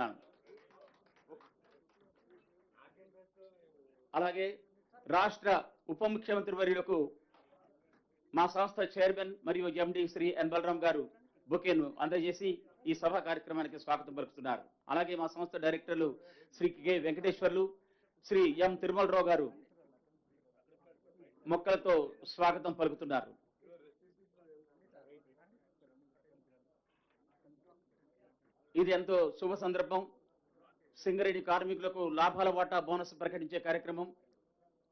కోరుతున్నాను అలాగే రాష్ట్ర ఉప ముఖ్యమంత్రి వర్యులకు మా సంస్థ చైర్మన్ మరియు ఎండి శ్రీ ఎన్ బలరాం గారు బొకేను అందజేసి ఈ సభ కార్యక్రమానికి స్వాగతం పలుకుతున్నారు. అలాగే మా సంస్థ డైరెక్టర్లు శ్రీ కె వెంకటేశ్వర్లు శ్రీ ఎం తిరుమలరావు గారు మొక్కలతో స్వాగతం పలుకుతున్నారు. ఇది ఎంతో శుభ సందర్భం. సింగరేణి కార్మికులకు లాభాల వాటా బోనస్ ప్రకటించే కార్యక్రమం.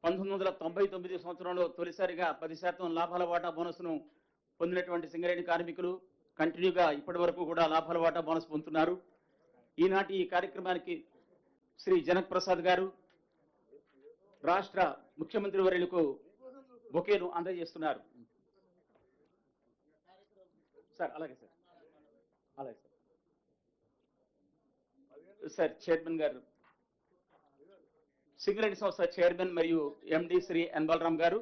పంతొమ్మిది వందల తొంభై తొమ్మిది సంవత్సరంలో తొలిసారిగా పది శాతం లాభాల వాటా బోనస్ను పొందినటువంటి సింగరేణి కార్మికులు కంటిన్యూగా ఇప్పటి వరకు కూడా లాభాల వాటా బోనస్ పొందుతున్నారు. ఈనాటి ఈ కార్యక్రమానికి శ్రీ జనక్ ప్రసాద్ గారు రాష్ట్ర ముఖ్యమంత్రి వర్యులకు బొకేను అందజేస్తున్నారు. సార్ అలాగే సార్. అలాగే సార్. సార్ చైర్మన్ గారు సింగరేణి సంస్థ చైర్మన్ మరియు ఎండి శ్రీ ఎన్ బలరాం గారు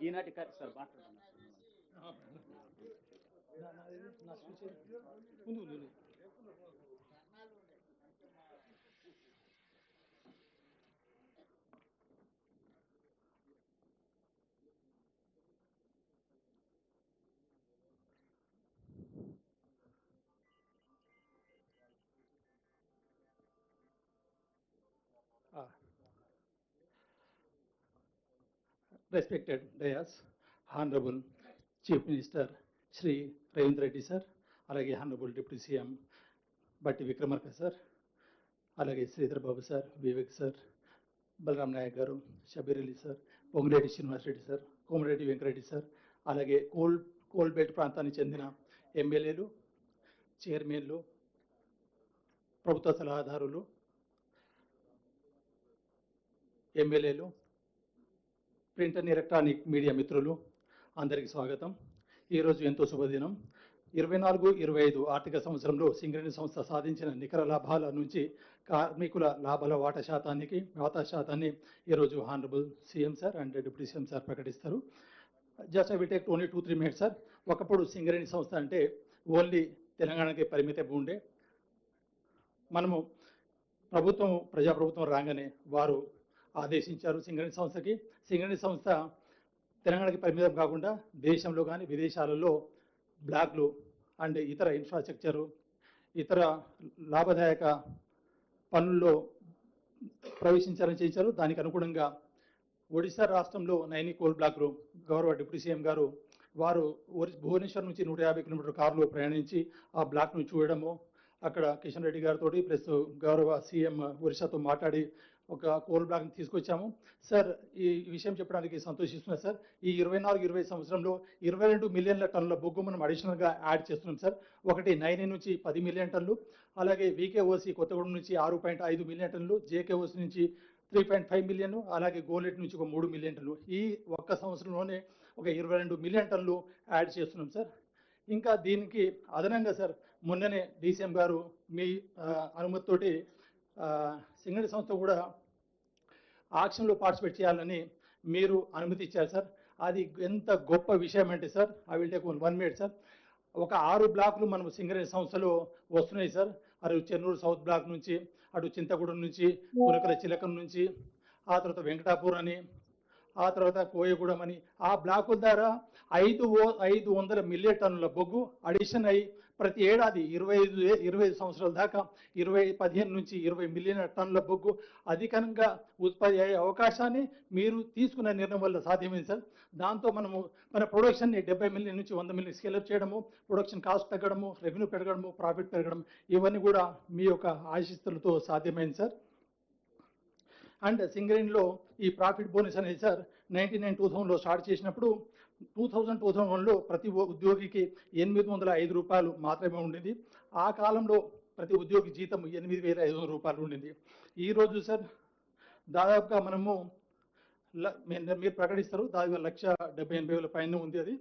ఈనాటి సార్ మాట్లాడుతున్నారు respected dais honourable chief minister Shri Ravindra Reddy sir అలాగే honourable deputy CM Bhatti Vikramarka sir అలాగే శ్రీధర్ బాబు సార్ వివేక్ సార్ బలరాం నాయక్ గారు Shabbir Ali sir Pongireddy Srinivas Reddy sir Komareddy Venkareddy sir అలాగే కోల్ కోల్బెల్ట్ ప్రాంతానికి చెందిన ఎమ్మెల్యేలు చైర్మన్లు ప్రభుత్వ సలహాదారులు ఎమ్మెల్యేలు ప్రింట్ అండ్ ఎలక్ట్రానిక్ మీడియా మిత్రులు అందరికీ స్వాగతం. ఈరోజు ఎంతో శుభదినం. ఇరవై నాలుగు ఇరవై ఐదు ఆర్థిక సంవత్సరంలో సింగరేణి సంస్థ సాధించిన నికర లాభాల నుంచి కార్మికుల లాభాల వాటా శాతానికి వాటా శాతాన్ని ఈరోజు honourable CM sir and deputy CM sir ప్రకటిస్తారు. Just I will take only two three minutes sir ఒకప్పుడు సింగరేణి సంస్థ అంటే ఓన్లీ తెలంగాణకి పరిమితం ఉండే మనము ప్రభుత్వం ప్రజాప్రభుత్వం రాగానే వారు ఆదేశించారు సింగరేణి సంస్థకి. సింగరేణి సంస్థ తెలంగాణకి పరిమితం కాకుండా దేశంలో కానీ విదేశాలలో బ్లాక్లు అండ్ ఇతర ఇన్ఫ్రాస్ట్రక్చరు ఇతర లాభదాయక పనుల్లో ప్రవేశించాలని చేశారు దానికి అనుగుణంగా ఒడిశా రాష్ట్రంలో నైని కోల్ బ్లాక్లు గౌరవ డిప్యూటీ సీఎం గారు వారు భువనేశ్వర్ నుంచి నూట యాభై కిలోమీటర్ కారులో ప్రయాణించి ఆ బ్లాక్ను చూడడము అక్కడ కిషన్ రెడ్డి గారితో ప్లస్ గౌరవ సీఎం ఒరిస్సాతో మాట్లాడి ఒక కోల్ బ్లాక్ని తీసుకొచ్చాము. సార్ ఈ విషయం చెప్పడానికి సంతోషిస్తున్నాం సార్. ఈ ఇరవై నాలుగు ఇరవై సంవత్సరంలో ఇరవై రెండు మిలియన్ల టన్నుల బొగ్గు మనం అడిషనల్గా యాడ్ చేస్తున్నాం సార్. ఒకటి నైన్ నుంచి పది మిలియన్ టన్నులు అలాగే వీకేఓసి కొత్తగూడెం నుంచి ఆరు పాయింట్ ఐదు మిలియన్ టన్నులు జేకేఓసి నుంచి త్రీ పాయింట్ ఫైవ్ మిలియన్ అలాగే గోలెట్ నుంచి ఒక మూడు మిలియన్ టన్నులు. ఈ ఒక్క సంవత్సరంలోనే ఒక ఇరవై రెండు మిలియన్ టన్నులు యాడ్ చేస్తున్నాం సార్. ఇంకా దీనికి అదనంగా సార్ మొన్ననే డీసీఎం గారు మీ అనుమతితోటి సింగడి సంస్థ కూడా ఆక్షన్లో పార్టిసిపేట్ చేయాలని మీరు అనుమతి ఇచ్చారు సార్. అది ఎంత గొప్ప విషయం అంటే sir I will take one minute sir. ఒక ఆరు బ్లాకులు మనం సింగరేణి సంస్థలో వస్తున్నాయి సార్. అటు చెన్నూరు సౌత్ బ్లాక్ నుంచి అటు చింతగూడెం నుంచి పునకల చిలకం నుంచి ఆ తర్వాత వెంకటాపూర్ అని ఆ తర్వాత కోయగూడెం అని. ఆ బ్లాకుల ద్వారా ఐదు ఐదు వందల మిలియన్ టన్నుల బొగ్గు అడిషన్ అయ్యి ప్రతి ఏడాది ఇరవై ఐదు ఇరవై ఐదు సంవత్సరాల దాకా ఇరవై పదిహేను నుంచి ఇరవై మిలియన్ టన్నుల బొగ్గు అధికంగా ఉత్పత్తి అయ్యే అవకాశాన్ని మీరు తీసుకున్న నిర్ణయం వల్ల సాధ్యమైంది సార్. దాంతో మనము మన ప్రొడక్షన్ని డెబ్బై మిలియన్ నుంచి వంద మిలియన్ స్కేలప్ చేయడము ప్రొడక్షన్ కాస్ట్ తగ్గడము రెవెన్యూ పెరగడము ప్రాఫిట్ పెరగడం ఇవన్నీ కూడా మీ యొక్క ఆశిస్తులతో సాధ్యమైంది సార్. అండ్ సింగరేణిలో ఈ ప్రాఫిట్ బోనస్ అనేది సార్ నైన్టీ నైన్ టూ థౌసండ్లో స్టార్ట్ చేసినప్పుడు టూ థౌజండ్ టూ థౌసండ్ వన్లో ప్రతి ఉద్యోగికి ఎనిమిది వందల ఐదు రూపాయలు మాత్రమే ఉండింది. ఆ కాలంలో ప్రతి ఉద్యోగి జీతం ఎనిమిది వేల ఐదు వందల రూపాయలు ఉండింది. ఈరోజు సార్ దాదాపుగా మనము మీరు ప్రకటిస్తారు దాదాపు లక్ష డెబ్బై ఎనభై వేల పైన ఉంది అది.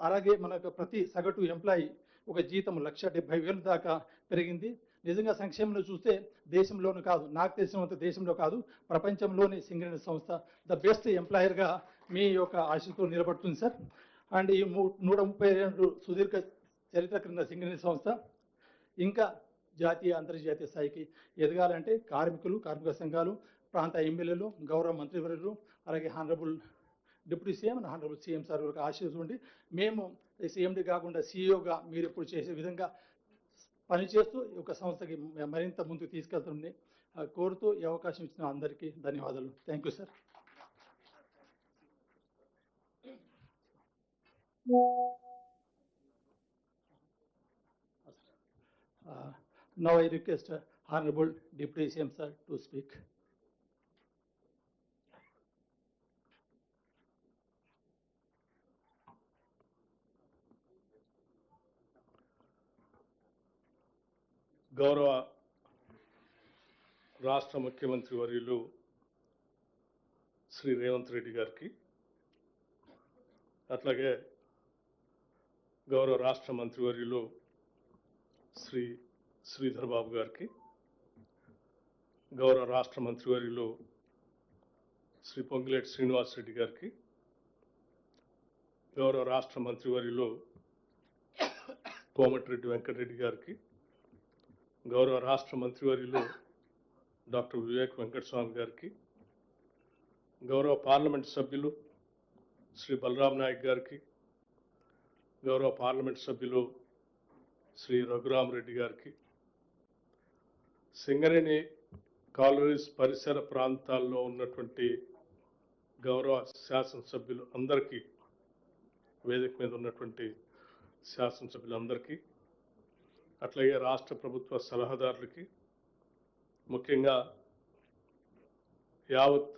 అలాగే మనకు ప్రతి సగటు ఎంప్లాయీ ఒక జీతం లక్ష డెబ్బై వేలు దాకా పెరిగింది. నిజంగా సంక్షేమంలో చూస్తే దేశంలోనూ కాదు నాకు తెలిసినంత దేశంలో కాదు ప్రపంచంలోని సింగరేణ సంస్థ ద బెస్ట్ ఎంప్లాయర్గా మీ యొక్క ఆశతో నిలబడుతుంది సార్. అండ్ ఈ నూట ముప్పై రెండు సుదీర్ఘ చరిత్ర క్రింద సింగరేణి సంస్థ ఇంకా జాతీయ అంతర్జాతీయ స్థాయికి ఎదగాలంటే కార్మికులు కార్మిక సంఘాలు ప్రాంత ఎమ్మెల్యేలు గౌరవ మంత్రివర్యులు అలాగే honourable deputy CM and honourable CM sir యొక్క ఆశీస్సు ఉండి మేము సీఎండి కాకుండా సీఈఓగా మీరు ఇప్పుడు చేసే విధంగా పనిచేస్తూ ఒక సంస్థకి మరింత ముందుకు తీసుకెళ్తుంది కోరుతూ ఈ అవకాశం ఇచ్చిన అందరికీ ధన్యవాదాలు. Thank you sir. Uh, Now I request uh, Honorable Deputy CM sir to speak. గౌరవ రాష్ట్ర ముఖ్యమంత్రి వర్యులు శ్రీ రేవంత్ రెడ్డి గారికి అట్లాగే గౌరవ రాష్ట్ర మంత్రివర్యులు శ్రీ శ్రీధర్ బాబు గారికి గౌరవ రాష్ట్ర మంత్రివర్యులు శ్రీ పొంగిలేటి శ్రీనివాస్ రెడ్డి గారికి గౌరవ రాష్ట్ర మంత్రివర్యులు కోమటిరెడ్డి వెంకటరెడ్డి గారికి గౌరవ రాష్ట్ర మంత్రివర్యులు డాక్టర్ వివేక్ వెంకటస్వామి గారికి గౌరవ పార్లమెంట్ సభ్యులు శ్రీ బలరాం నాయక్ గారికి గౌరవ పార్లమెంట్ సభ్యులు శ్రీ రఘురామరెడ్డి గారికి. సింగరేణి కాలనీస్ పరిసర ప్రాంతాల్లో ఉన్నటువంటి గౌరవ శాసనసభ్యులు అందరికీ వేదిక మీద ఉన్నటువంటి శాసనసభ్యులందరికీ అట్లాగే రాష్ట్ర ప్రభుత్వ సలహాదారులకి ముఖ్యంగా యావత్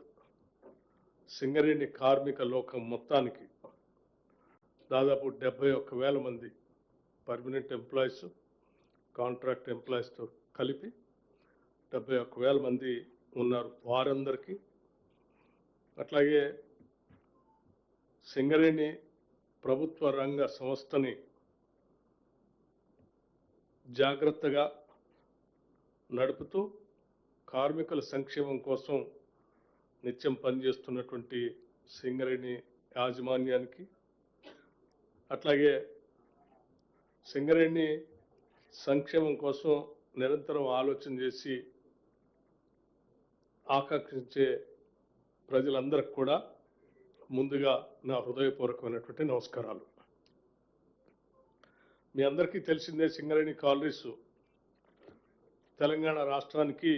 సింగరేణి కార్మిక లోకం మొత్తానికి దాదాపు డెబ్బై ఒక్క వేల మంది పర్మనెంట్ ఎంప్లాయీస్ కాంట్రాక్ట్ ఎంప్లాయీస్తో కలిపి డెబ్బై ఒక్క వేల మంది ఉన్నారు వారందరికీ. అట్లాగే సింగరేణి ప్రభుత్వ రంగ సంస్థని జాగ్రత్తగా నడుపుతూ కార్మికుల సంక్షేమం కోసం నిత్యం పనిచేస్తున్నటువంటి సింగరేణి యాజమాన్యానికి అట్లాగే సింగరేణి సంక్షేమం కోసం నిరంతరం ఆలోచన చేసి ఆకాంక్షించే ప్రజలందరికి కూడా ముందుగా నా హృదయపూర్వకమైనటువంటి నమస్కారాలు. మీ అందరికీ తెలిసిందే సింగరేణి కాలనీస్ తెలంగాణ రాష్ట్రానికి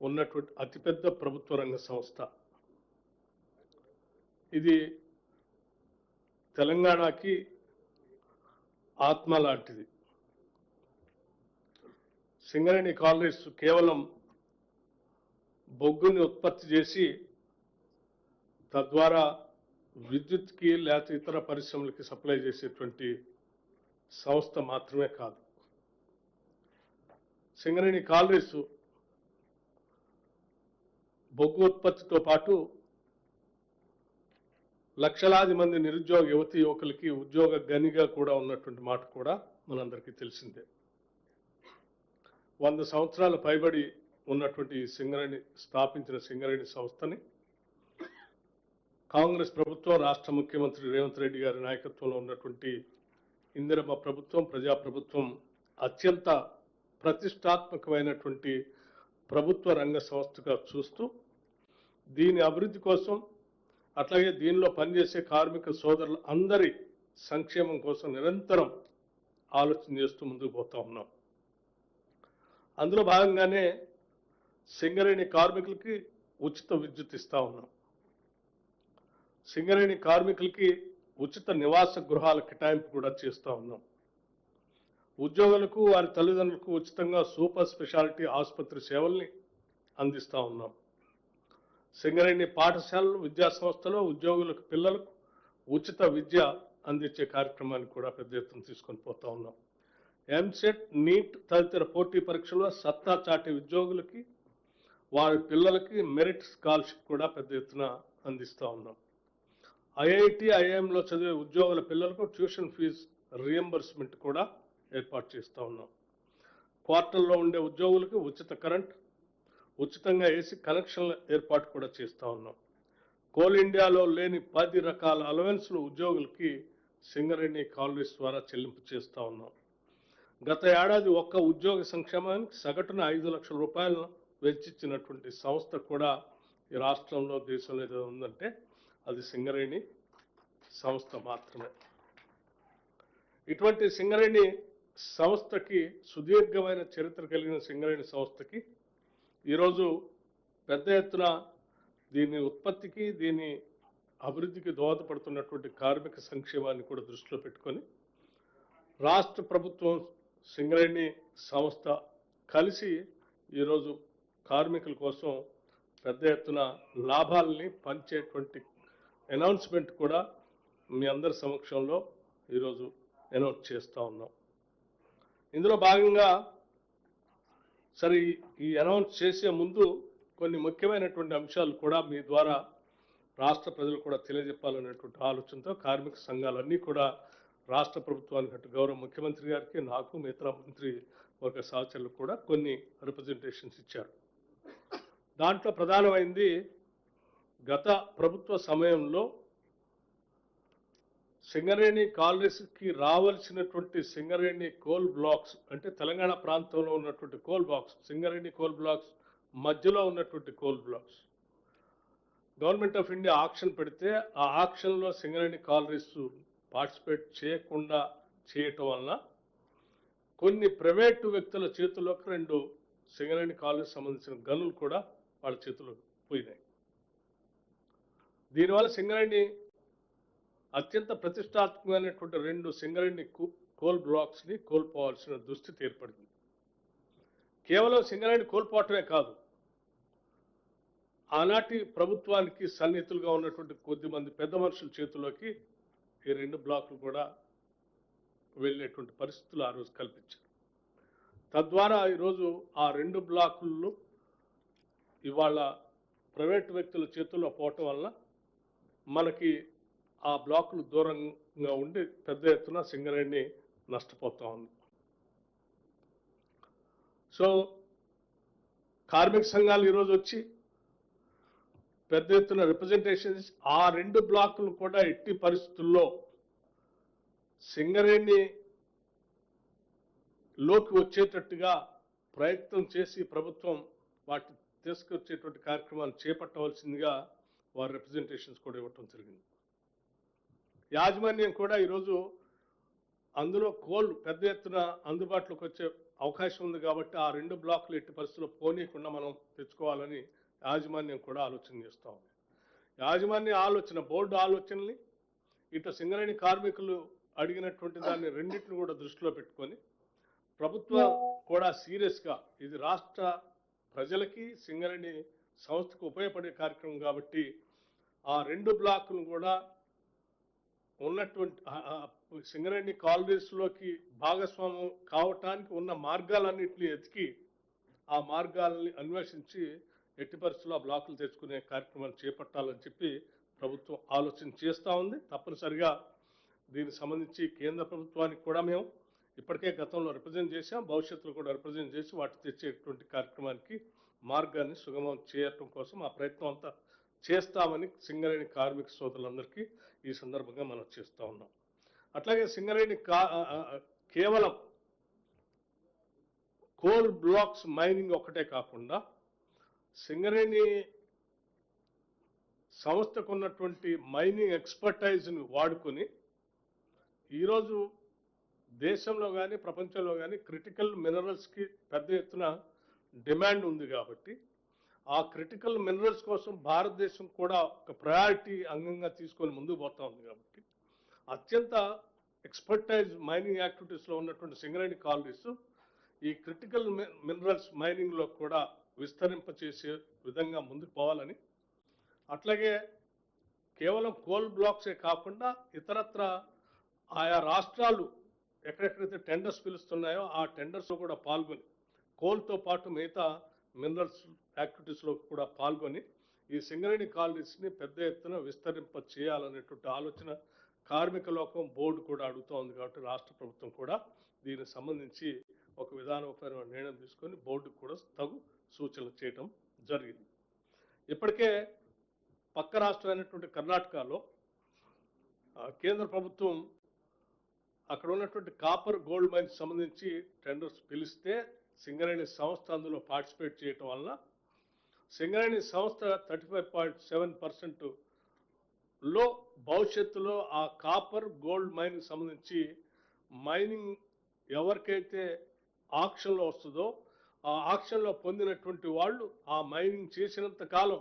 ఉన్నటువంటి అతిపెద్ద ప్రభుత్వ రంగ సంస్థ. ఇది తెలంగాణకి ఆత్మ లాంటిది సింగరేణి కాలనీస్ కేవలం బొగ్గుని ఉత్పత్తి చేసి తద్వారా విద్యుత్కి లేకపోతే ఇతర పరిశ్రమలకి సప్లై చేసేటువంటి సంస్థ మాత్రమే కాదు. సింగరేణి కాలనీస్ బొగ్గు ఉత్పత్తితో పాటు లక్షలాది మంది నిరుద్యోగ యువతి యువకులకి ఉద్యోగ గనిగా కూడా ఉన్నటువంటి మాట కూడా మనందరికీ తెలిసిందే. వంద సంవత్సరాల పైబడి ఉన్నటువంటి సింగరేణి స్థాపించిన సింగరేణి సంస్థని కాంగ్రెస్ ప్రభుత్వం రాష్ట్ర ముఖ్యమంత్రి రేవంత్ రెడ్డి గారి నాయకత్వంలో ఉన్నటువంటి ఇందిరమ్మ ప్రభుత్వం ప్రజాప్రభుత్వం అత్యంత ప్రతిష్టాత్మకమైనటువంటి ప్రభుత్వ రంగ సంస్థగా చూస్తూ దీని అభివృద్ధి కోసం అట్లాగే దీనిలో పనిచేసే కార్మిక సోదరులు అందరి సంక్షేమం కోసం నిరంతరం ఆలోచన చేస్తూ ముందుకు పోతా ఉన్నాం. అందులో భాగంగానే సింగరేణి కార్మికులకి ఉచిత విద్యుత్ ఇస్తా ఉన్నాం. సింగరేణి కార్మికులకి ఉచిత నివాస గృహాల కేటాయింపు కూడా చేస్తూ ఉన్నాం. ఉద్యోగులకు వారి తల్లిదండ్రులకు ఉచితంగా సూపర్ స్పెషాలిటీ ఆసుపత్రి సేవల్ని అందిస్తూ ఉన్నాం. సింగరేణి పాఠశాలలు విద్యా సంస్థలో ఉద్యోగులకు పిల్లలకు ఉచిత విద్య అందించే కార్యక్రమాన్ని కూడా పెద్ద ఎత్తున తీసుకొని పోతా ఉన్నాం. ఎంసెట్ నీట్ తదితర పోటీ పరీక్షల్లో సత్తా చాటే ఉద్యోగులకి వారి పిల్లలకి మెరిట్ స్కాలర్షిప్ కూడా పెద్ద ఎత్తున అందిస్తూ ఉన్నాం. ఐఐటి ఐఐఎంలో చదివే ఉద్యోగుల పిల్లలకు ట్యూషన్ ఫీజు రియంబర్స్మెంట్ కూడా ఏర్పాటు చేస్తూ ఉన్నాం. క్వార్టర్లో ఉండే ఉద్యోగులకు ఉచిత కరెంట్ ఉచితంగా ఏసీ కనెక్షన్ల ఏర్పాటు కూడా చేస్తూ ఉన్నాం. కోల్ ఇండియాలో లేని పది రకాల అలవెన్స్లు ఉద్యోగులకి సింగరేణి కాలనీస్ ద్వారా చెల్లింపు చేస్తూ ఉన్నాం. గత ఏడాది ఒక్క ఉద్యోగ సంక్షేమానికి సగటున ఐదు లక్షల రూపాయలను వెచ్చిచ్చినటువంటి సంస్థ కూడా ఈ రాష్ట్రంలో దేశంలో ఏదో ఉందంటే అది సింగరేణి సంస్థ మాత్రమే. ఇటువంటి సింగరేణి సంస్థకి సుదీర్ఘమైన చరిత్ర కలిగిన సింగరేణి సంస్థకి ఈరోజు పెద్ద ఎత్తున దీని ఉత్పత్తికి దీని అభివృద్ధికి దోహదపడుతున్నటువంటి కార్మిక సంక్షేమాన్ని కూడా దృష్టిలో పెట్టుకొని రాష్ట్ర ప్రభుత్వం సింగరేణి సంస్థ కలిసి ఈరోజు కార్మికుల కోసం పెద్ద ఎత్తున లాభాలని పంచేటువంటి అనౌన్స్మెంట్ కూడా మీ అందరి సమక్షంలో ఈరోజు అనౌన్స్ చేస్తూ ఉన్నాం. ఇందులో భాగంగా సరే ఈ- అనౌన్స్ చేసే ముందు కొన్ని ముఖ్యమైనటువంటి అంశాలు కూడా మీ ద్వారా రాష్ట్ర ప్రజలు కూడా తెలియజెప్పాలనేటువంటి ఆలోచనతో కార్మిక సంఘాలన్నీ కూడా రాష్ట్ర ప్రభుత్వానికి అటు గౌరవ ముఖ్యమంత్రి గారికి నాకు మిగతా మంత్రి వర్గ సహచరులు కూడా కొన్ని రిప్రజెంటేషన్స్ ఇచ్చారు. దాంట్లో ప్రధానమైంది గత ప్రభుత్వ సమయంలో సింగరేణి కాలనీస్కి రావాల్సినటువంటి సింగరేణి కోల్ బ్లాక్స్ అంటే తెలంగాణ ప్రాంతంలో ఉన్నటువంటి coal blocks Singareni coal blocks మధ్యలో ఉన్నటువంటి coal blocks. Government of India auction పెడితే ఆ ఆక్షన్లో సింగరేణి కాలనీస్ పార్టిసిపేట్ చేయకుండా చేయటం వలన కొన్ని ప్రైవేటు వ్యక్తుల చేతుల్లోకి రెండు సింగరేణి కాలనీకి సంబంధించిన గనులు కూడా వాళ్ళ చేతులకు పోయినాయి. దీనివల్ల సింగరేణి అత్యంత ప్రతిష్టాత్మకమైనటువంటి రెండు సింగరేణి కోల్ బ్లాక్స్ని కోల్పోవాల్సిన దుస్థితి ఏర్పడింది. కేవలం సింగరేణి కోల్పోవటమే కాదు ఆనాటి ప్రభుత్వానికి సన్నిహితులుగా ఉన్నటువంటి కొద్ది మంది పెద్ద మనుషుల చేతుల్లోకి ఈ రెండు బ్లాకులు కూడా వెళ్ళేటువంటి పరిస్థితులు ఆ రోజు కల్పించారు. తద్వారా ఈరోజు ఆ రెండు బ్లాకుల్లో ఇవాళ ప్రైవేట్ వ్యక్తుల చేతుల్లో పోవటం వల్ల మనకి ఆ బ్లాకులు దూరంగా ఉండి పెద్ద ఎత్తున సింగరేణి నష్టపోతా ఉంది. సో కార్మిక సంఘాలు ఈరోజు వచ్చి పెద్ద ఎత్తున రిప్రజెంటేషన్స్ ఆ రెండు బ్లాకులు కూడా ఎట్టి పరిస్థితుల్లో సింగరేణి లోకి వచ్చేటట్టుగా ప్రయత్నం చేసి ప్రభుత్వం వాటి తీసుకొచ్చేటువంటి కార్యక్రమాలు చేపట్టవలసిందిగా వారి రిప్రజెంటేషన్స్ కూడా ఇవ్వటం జరిగింది. యాజమాన్యం కూడా ఈరోజు అందులో కోల్ పెద్ద ఎత్తున అందుబాటులోకి వచ్చే అవకాశం ఉంది కాబట్టి ఆ రెండు బ్లాకులు ఎట్టి పరిస్థితుల్లో పోనీయకుండా మనం తెచ్చుకోవాలని యాజమాన్యం కూడా ఆలోచన చేస్తూ ఉంది. యాజమాన్య ఆలోచన బోర్డు ఆలోచనల్ని ఇటు సింగరేణి కార్మికులు అడిగినటువంటి దాన్ని రెండింటిని కూడా దృష్టిలో పెట్టుకొని ప్రభుత్వం కూడా సీరియస్గా ఇది రాష్ట్ర ప్రజలకి సింగరేణి సంస్థకు ఉపయోగపడే కార్యక్రమం కాబట్టి ఆ రెండు బ్లాకులు కూడా ఉన్నటువంటి సింగరేణి కాలనీస్లోకి భాగస్వామ్యం కావటానికి ఉన్న మార్గాలన్నింటినీ ఎతికి ఆ మార్గాలని అన్వేషించి ఎట్టి పరిస్థితుల్లో ఆ బ్లాకులు తెచ్చుకునే కార్యక్రమాలు చేపట్టాలని చెప్పి ప్రభుత్వం ఆలోచన చేస్తూ ఉంది. తప్పనిసరిగా దీనికి సంబంధించి కేంద్ర ప్రభుత్వానికి కూడా మేము ఇప్పటికే గతంలో రిప్రజెంట్ చేశాం. భవిష్యత్తులో కూడా రిప్రజెంట్ చేసి వాటి తెచ్చేటువంటి కార్యక్రమానికి మార్గాన్ని సుగమం చేయటం కోసం ఆ ప్రయత్నం అంతా చేస్తామని సింగరేణి కార్మిక సోదరులందరికీ ఈ సందర్భంగా మనం చేస్తూ ఉన్నాం. అట్లాగే సింగరేణి కా కేవలం కోల్ బ్లాక్స్ మైనింగ్ ఒకటే కాకుండా సింగరేణి సంస్థకు ఉన్నటువంటి మైనింగ్ ఎక్స్పర్టైజ్ని వాడుకొని ఈరోజు దేశంలో కానీ ప్రపంచంలో కానీ క్రిటికల్ మినరల్స్కి పెద్ద ఎత్తున డిమాండ్ ఉంది కాబట్టి ఆ క్రిటికల్ మినరల్స్ కోసం భారతదేశం కూడా ఒక ప్రయారిటీ అంగంగా తీసుకొని ముందుకు పోతా ఉంది కాబట్టి అత్యంత ఎక్స్పర్టైజ్ మైనింగ్ యాక్టివిటీస్లో ఉన్నటువంటి సింగరేణి కాలనీస్ ఈ క్రిటికల్ మినరల్స్ మైనింగ్లో కూడా విస్తరింపచేసే విధంగా ముందుకు పోవాలని. అట్లాగే కేవలం కోల్ బ్లాక్సే కాకుండా ఇతరత్ర ఆయా రాష్ట్రాలు ఎక్కడెక్కడైతే టెండర్స్ పిలుస్తున్నాయో ఆ టెండర్స్లో కూడా పాల్గొని కోల్తో పాటు మిగతా మినరల్స్ యాక్టివిటీస్లో కూడా పాల్గొని ఈ సింగరేణి కాలనీస్ని పెద్ద ఎత్తున విస్తరింప చేయాలనేటువంటి ఆలోచన కార్మిక లోకం బోర్డు కూడా అడుగుతూ ఉంది కాబట్టి రాష్ట్ర ప్రభుత్వం కూడా దీనికి సంబంధించి ఒక విధానపరమైన నిర్ణయం తీసుకొని బోర్డుకు కూడా తగు సూచనలు చేయటం జరిగింది. ఇప్పటికే పక్క రాష్ట్రం అయినటువంటి కర్ణాటకలో కేంద్ర ప్రభుత్వం అక్కడ ఉన్నటువంటి కాపర్ గోల్డ్ మైన్స్ సంబంధించి టెండర్స్ పిలిస్తే సింగరేణి సంస్థ అందులో పార్టిసిపేట్ చేయటం వల్ల సింగరేణి సంస్థ థర్టీ ఫైవ్ పాయింట్ సెవెన్ పర్సెంట్లో భవిష్యత్తులో ఆ కాపర్ గోల్డ్ మైనింగ్ సంబంధించి మైనింగ్ ఎవరికైతే ఆక్షన్లో వస్తుందో ఆ ఆక్షన్లో పొందినటువంటి వాళ్ళు ఆ మైనింగ్ చేసినంత కాలం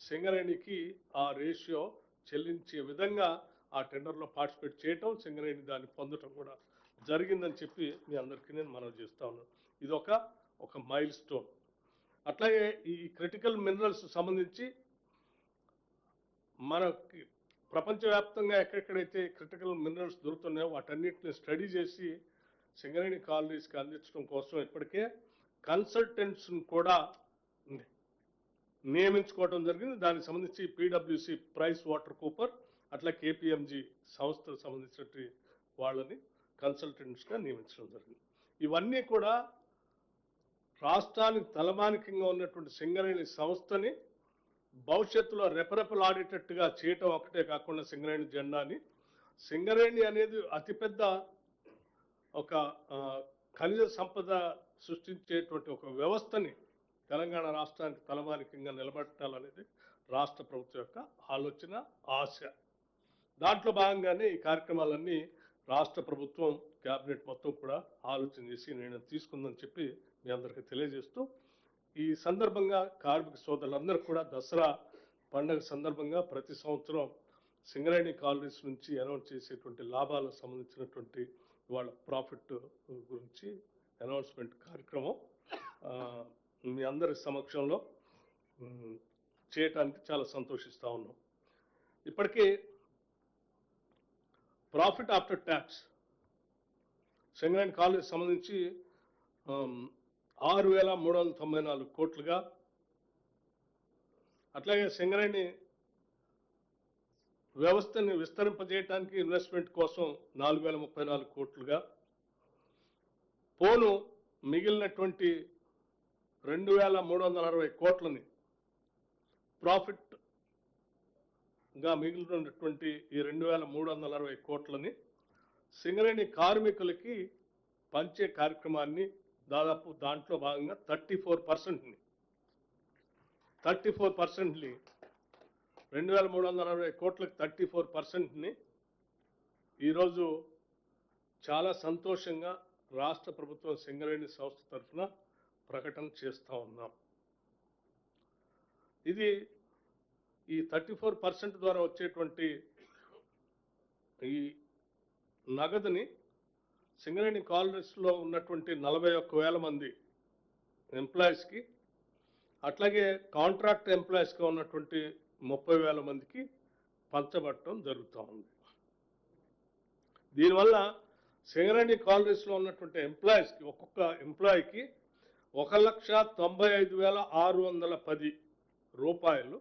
సింగరేణికి ఆ రేషియో చెల్లించే విధంగా ఆ టెండర్లో పార్టిసిపేట్ చేయటం సింగరేణి దాన్ని పొందటం కూడా. జరిగిందని చెప్పి మీ అందరికీ నేను మనవి చేస్తా ఉన్నాను ఇది ఒక ఒక మైల్ స్టోన్ అట్లాగే ఈ క్రిటికల్ మినరల్స్ సంబంధించి మనకి ప్రపంచవ్యాప్తంగా ఎక్కడెక్కడైతే క్రిటికల్ మినరల్స్ దొరుకుతున్నాయో వాటన్నిటిని స్టడీ చేసి సింగరేణి కాలనీస్కి అందించడం కోసం ఇప్పటికే కన్సల్టెంట్స్ని కూడా నియమించుకోవడం జరిగింది. దానికి సంబంధించి పీడబ్ల్యూసి ప్రైస్ వాటర్ కూపర్ అట్లా కేపీఎంజీ సంస్థకు సంబంధించిన వాళ్ళని కన్సల్టెంట్స్గా నియమించడం జరిగింది. ఇవన్నీ కూడా రాష్ట్రానికి తలమానికంగా ఉన్నటువంటి సింగరేణి సంస్థని భవిష్యత్తులో రెపరెపలాడేటట్టుగా చేయటం ఒకటే కాకుండా సింగరేణి జెండాని. సింగరేణి అనేది అతిపెద్ద ఒక ఖనిజ సంపద సృష్టించేటువంటి ఒక వ్యవస్థని తెలంగాణ రాష్ట్రానికి తలమానికంగా నిలబెట్టాలనేది రాష్ట్ర ప్రభుత్వం యొక్క ఆలోచన ఆశ. దాంట్లో భాగంగానే ఈ కార్యక్రమాలన్నీ రాష్ట్ర ప్రభుత్వం క్యాబినెట్ మొత్తం కూడా ఆలోచన చేసి నిర్ణయం తీసుకుందని చెప్పి మీ అందరికీ తెలియజేస్తూ ఈ సందర్భంగా కార్మిక సోదరులందరూ కూడా దసరా పండుగ సందర్భంగా ప్రతి సంవత్సరం సింగరేణి కాలనీస్ నుంచి అనౌన్స్ చేసేటువంటి లాభాలకు సంబంధించినటువంటి వాళ్ళ ప్రాఫిట్ గురించి అనౌన్స్మెంట్ కార్యక్రమం మీ అందరి సమక్షంలో చేయటానికి చాలా సంతోషిస్తూ ఉన్నాం. ఇప్పటికీ profit after tax. Singareni college సంబంధించి ఆరు వేల మూడు వందల తొంభై నాలుగు కోట్లుగా అట్లాగే సింగరేణి వ్యవస్థని విస్తరింపజేయడానికి ఇన్వెస్ట్మెంట్ కోసం నాలుగు వేల ముప్పై నాలుగు కోట్లుగా పోను మిగిలినటువంటి రెండు వేల మూడు వందల అరవై కోట్లని ప్రాఫిట్ ఇంకా మిగిలినటువంటి ఈ రెండు వేల మూడు వందల అరవై కోట్లని సింగరేణి కార్మికులకి పంచే కార్యక్రమాన్ని దాదాపు దాంట్లో భాగంగా థర్టీ ఫోర్ పర్సెంట్ని. థర్టీ ఫోర్ పర్సెంట్ని రెండు వేల మూడు వందల అరవై కోట్లకు థర్టీ ఫోర్ పర్సెంట్ని ఈరోజు చాలా సంతోషంగా రాష్ట్ర ప్రభుత్వం సింగరేణి సంస్థ తరఫున ప్రకటన చేస్తూ ఉన్నాం. ఇది ఈ థర్టీ ఫోర్ పర్సెంట్ ద్వారా వచ్చేటువంటి ఈ నగదుని సింగరేణి కాలనీస్లో ఉన్నటువంటి నలభై ఒక్క వేల మంది ఎంప్లాయీస్కి అట్లాగే కాంట్రాక్ట్ ఎంప్లాయీస్గా ఉన్నటువంటి ముప్పై వేల మందికి పంచబట్టడం జరుగుతూ ఉంది. దీనివల్ల సింగరేణి కాలనీస్లో ఉన్నటువంటి ఎంప్లాయీస్కి ఒక్కొక్క ఎంప్లాయీకి ఒక లక్ష తొంభై ఐదు వేల ఆరు వందల పది రూపాయలు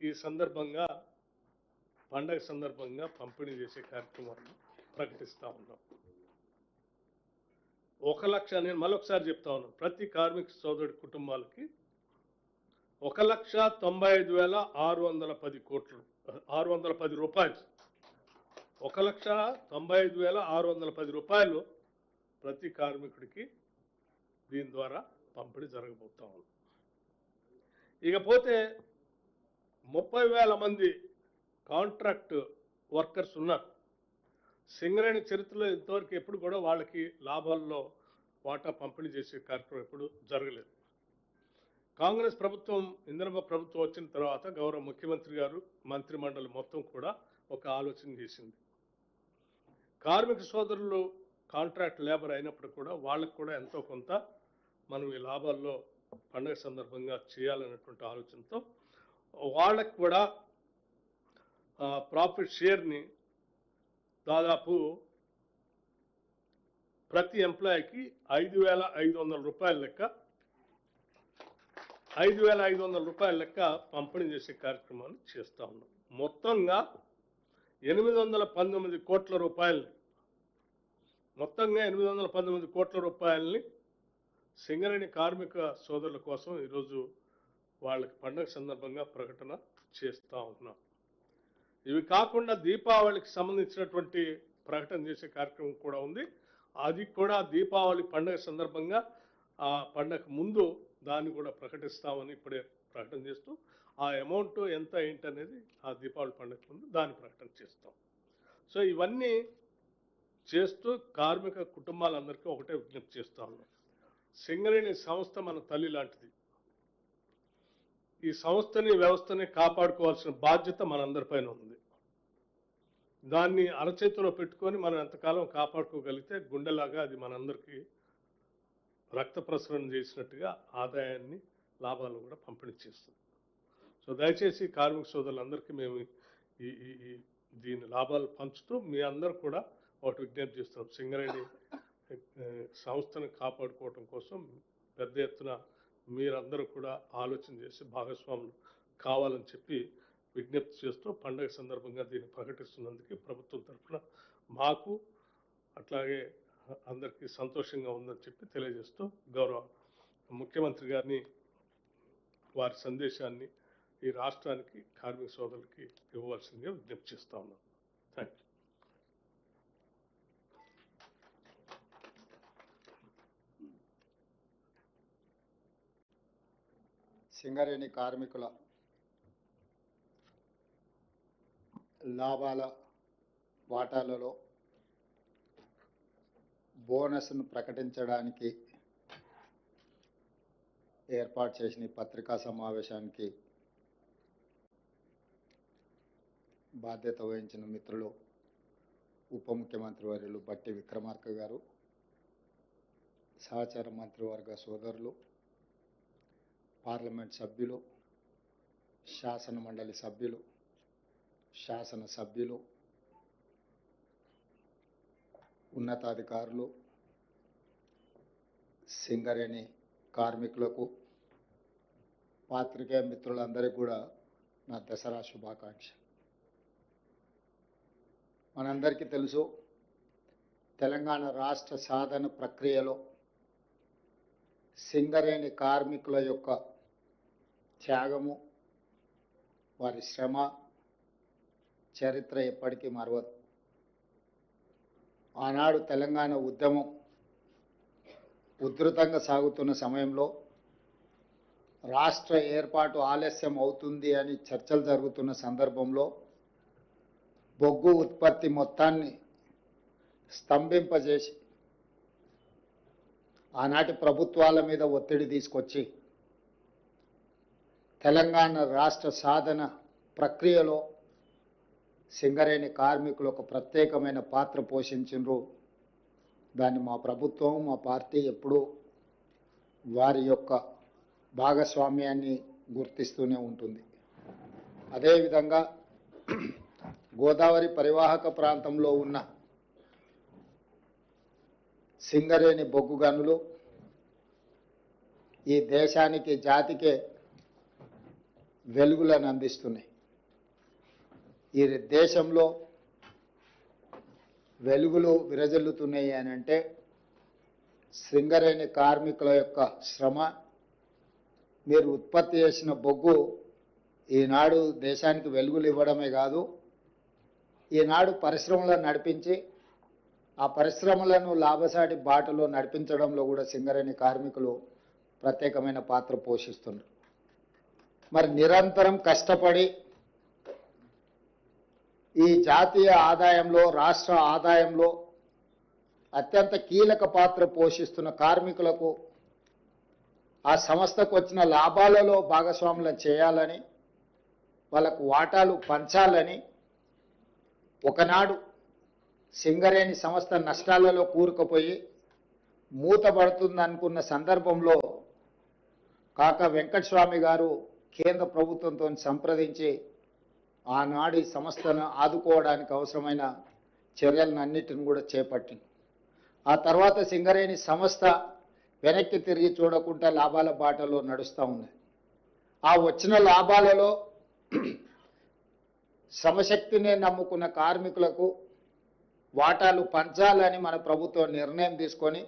ఈ సందర్భంగా పండగ సందర్భంగా పంపిణీ చేసే కార్యక్రమాన్ని ప్రకటిస్తూ ఉన్నాం. ఒక లక్ష నేను మరొకసారి చెప్తా ఉన్నాను. ప్రతి కార్మిక సోదరుడి కుటుంబాలకి ఒక లక్ష తొంభై ఐదు వేల ఆరు వందల పది కోట్లు ఆరు వందల పది రూపాయలు. ఒక లక్ష తొంభై ఐదు వేల ఆరు వందల పది రూపాయలు ప్రతి కార్మికుడికి దీని ద్వారా పంపిణీ జరగబోతా ఉంది ఇకపోతే ముప్పై వేల మంది కాంట్రాక్ట్ వర్కర్స్ ఉన్నారు. సింగరేణి చరిత్రలో ఇంతవరకు ఎప్పుడు కూడా వాళ్ళకి లాభాల్లో వాటా పంపిణీ చేసే కార్యక్రమం ఎప్పుడు జరగలేదు. కాంగ్రెస్ ప్రభుత్వం ఇందిరమ్మ ప్రభుత్వం వచ్చిన తర్వాత గౌరవ ముఖ్యమంత్రి గారు మంత్రిమండలి మొత్తం కూడా ఒక ఆలోచన చేసింది. కార్మిక సోదరులు కాంట్రాక్ట్ లేబర్ అయినప్పుడు కూడా వాళ్ళకు కూడా ఎంతో కొంత మనం ఈ లాభాల్లో పండగ సందర్భంగా చేయాలనేటువంటి ఆలోచనతో వాళ్ళకు కూడా ప్రాఫిట్ షేర్ని దాదాపు ప్రతి ఎంప్లాయీకి ఐదు వేల ఐదు వందల రూపాయల లెక్క ఐదు వేల ఐదు వందల రూపాయల లెక్క పంపిణీ చేసే కార్యక్రమాన్ని చేస్తా ఉన్నాం. మొత్తంగా ఎనిమిది వందల పంతొమ్మిది కోట్ల రూపాయలని మొత్తంగా ఎనిమిది వందల పంతొమ్మిది కోట్ల రూపాయలని సింగరేణి కార్మిక సోదరుల కోసం ఈరోజు వాళ్ళకి పండుగ సందర్భంగా ప్రకటన చేస్తూ ఉన్నాం. ఇవి కాకుండా దీపావళికి సంబంధించినటువంటి ప్రకటన చేసే కార్యక్రమం కూడా ఉంది. అది కూడా దీపావళి పండుగ సందర్భంగా ఆ పండగ ముందు దాన్ని కూడా ప్రకటిస్తామని ఇప్పుడే ప్రకటన చేస్తూ ఆ అమౌంట్ ఎంత ఏంటి అనేది ఆ దీపావళి పండుగ ముందు దాన్ని ప్రకటన చేస్తాం. సో ఇవన్నీ చేస్తూ కార్మిక కుటుంబాలందరికీ ఒకటే విజ్ఞప్తి చేస్తా ఉన్నాం. సింగరేణి సంస్థ మన తల్లి లాంటిది. ఈ సంస్థని వ్యవస్థని కాపాడుకోవాల్సిన బాధ్యత మనందరిపైన ఉంది. దాన్ని అరచేతిలో పెట్టుకొని మనం ఎంతకాలం కాపాడుకోగలిగితే గుండెలాగా అది మనందరికీ రక్త ప్రసరణ చేసినట్టుగా ఆదాయాన్ని లాభాలు కూడా పంపిణీ చేస్తుంది. సో దయచేసి కార్మిక సోదరులందరికీ మేము ఈ ఈ ఈ దీని లాభాలు పంచుతూ మీ అందరూ కూడా ఒకటి విజ్ఞప్తి చేస్తున్నాం. సింగరేణి సంస్థను కాపాడుకోవటం కోసం పెద్ద ఎత్తున మీరందరూ కూడా ఆలోచన చేసి భాగస్వాములు కావాలని చెప్పి విజ్ఞప్తి చేస్తూ పండగ సందర్భంగా దీన్ని ప్రకటిస్తున్నందుకు ప్రభుత్వం తరఫున మాకు అట్లాగే అందరికీ సంతోషంగా ఉందని చెప్పి తెలియజేస్తూ గౌరవ ముఖ్యమంత్రి గారిని వారి సందేశాన్ని ఈ రాష్ట్రానికి కార్మిక సోదరులకి ఇవ్వవలసిందిగా విజ్ఞప్తి చేస్తా ఉన్నాను థ్యాంక్ యూ సింగరేణి కార్మికుల లాభాల వాటాలలో బోనస్ను ప్రకటించడానికి ఏర్పాటు చేసిన పత్రికా సమావేశానికి బాధ్యత వహించిన మిత్రులు ఉప ముఖ్యమంత్రి వర్యులు బట్టి విక్రమార్క గారు సహచార మంత్రివర్గ సోదరులు పార్లమెంట్ సభ్యులు శాసన మండలి సభ్యులు శాసన సభ్యులు ఉన్నతాధికారులు సింగరేణి కార్మికులకు పాత్రికేయ మిత్రులందరికీ కూడా నా దసరా శుభాకాంక్ష మనందరికీ తెలుసు తెలంగాణ రాష్ట్ర సాధన ప్రక్రియలో సింగరేణి కార్మికుల యొక్క త్యాగము వారి శ్రమ చరిత్ర ఎప్పటికీ మరవదు. ఆనాడు తెలంగాణ ఉద్యమం ఉధృతంగా సాగుతున్న సమయంలో రాష్ట్ర ఏర్పాటు ఆలస్యం అవుతుంది అని చర్చలు జరుగుతున్న సందర్భంలో బొగ్గు ఉత్పత్తి మొత్తాన్ని స్తంభింపజేసి ఆనాటి ప్రభుత్వాల మీద ఒత్తిడి తీసుకొచ్చి తెలంగాణ రాష్ట్ర సాధన ప్రక్రియలో సింగరేణి కార్మికులు ఒక ప్రత్యేకమైన పాత్ర పోషించిండ్రు దాన్ని మా ప్రభుత్వం మా పార్టీ ఎప్పుడూ వారి యొక్క భాగస్వామ్యాన్ని గుర్తిస్తూనే ఉంటుంది. అదేవిధంగా గోదావరి పరివాహక ప్రాంతంలో ఉన్న సింగరేణి బొగ్గు గనులు ఈ దేశానికి జాతికే వెలుగులను అందిస్తున్నాయి. ఈ దేశంలో వెలుగులు విరజల్లుతున్నాయి అని అంటే సింగరేణి కార్మికుల యొక్క శ్రమ మీరు ఉత్పత్తి చేసిన బొగ్గు ఈనాడు దేశానికి వెలుగులు ఇవ్వడమే కాదు ఈనాడు పరిశ్రమలను నడిపించి ఆ పరిశ్రమలను లాభసాటి బాటలో నడిపించడంలో కూడా సింగరేణి కార్మికులు ప్రత్యేకమైన పాత్ర పోషిస్తున్నారు. మరి నిరంతరం కష్టపడి ఈ జాతీయ ఆదాయంలో రాష్ట్ర ఆదాయంలో అత్యంత కీలక పాత్ర పోషిస్తున్న కార్మికులకు ఆ సంస్థకు వచ్చిన లాభాలలో భాగస్వాములు చేయాలని వాళ్ళకు వాటాలు పంచాలని ఒకనాడు సింగరేణి సంస్థ నష్టాలలో కూరుకుపోయి మూతపడుతుంది అనుకున్న సందర్భంలో కాక వెంకటస్వామి గారు కేంద్ర ప్రభుత్వంతో సంప్రదించి ఆనాడు ఈ సంస్థను ఆదుకోవడానికి అవసరమైన చర్యలను అన్నిటిని కూడా చేపట్టింది. ఆ తర్వాత సింగరేణి సంస్థ వెనక్కి తిరిగి చూడకుండా లాభాల బాటలో నడుస్తూ ఉంది ఆ వచ్చిన లాభాలలో సమశక్తినే నమ్ముకున్న కార్మికులకు వాటాలు పంచాలని మన ప్రభుత్వం నిర్ణయం తీసుకొని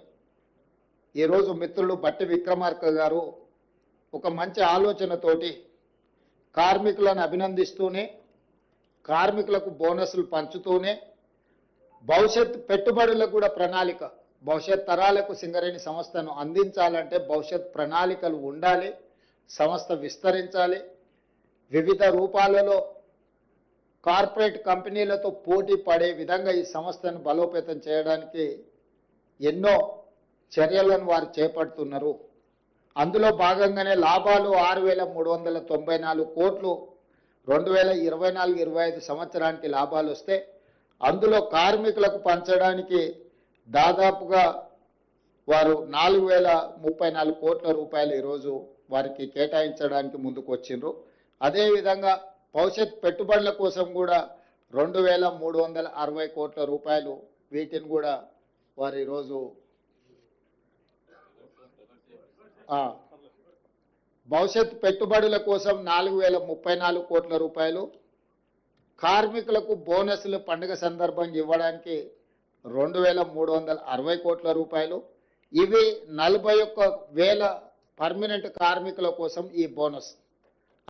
ఈరోజు మిత్రులు బట్టి విక్రమార్క గారు ఒక మంచి ఆలోచనతోటి కార్మికులను అభినందిస్తూనే కార్మికులకు బోనస్లు పంచుతూనే భవిష్యత్ పెట్టుబడులకు కూడా ప్రణాళిక భవిష్యత్ తరాలకు సింగరేణి సంస్థను అందించాలంటే భవిష్యత్ ప్రణాళికలు ఉండాలి సంస్థ విస్తరించాలి. వివిధ రూపాలలో కార్పొరేట్ కంపెనీలతో పోటీ పడే విధంగా ఈ సంస్థను బలోపేతం చేయడానికి ఎన్నో చర్యలను వారు చేపడుతున్నారు. అందులో భాగంగానే లాభాలు ఆరు వేల మూడు వందల తొంభై నాలుగు కోట్లు రెండు వేల ఇరవై నాలుగు ఇరవై ఐదు సంవత్సరానికి లాభాలు వస్తే అందులో కార్మికులకు పంచడానికి దాదాపుగా వారు నాలుగు వేల ముప్పై నాలుగు కోట్ల రూపాయలు ఈరోజు వారికి కేటాయించడానికి ముందుకు వచ్చిండ్రు. అదేవిధంగా భవిష్యత్ పెట్టుబడుల కోసం కూడా రెండు వేల మూడు వందల అరవై కోట్ల రూపాయలు వీటిని కూడా వారు ఈరోజు ఆ, భవిష్యత్ పెట్టుబడుల కోసం నాలుగు వేల ముప్పై నాలుగు కోట్ల రూపాయలు కార్మికులకు బోనస్లు పండుగ సందర్భంగా ఇవ్వడానికి రెండు వేల మూడు వందల అరవై కోట్ల రూపాయలు. ఇవి నలభై ఒక్క వేల పర్మనెంట్ కార్మికుల కోసం ఈ బోనస్.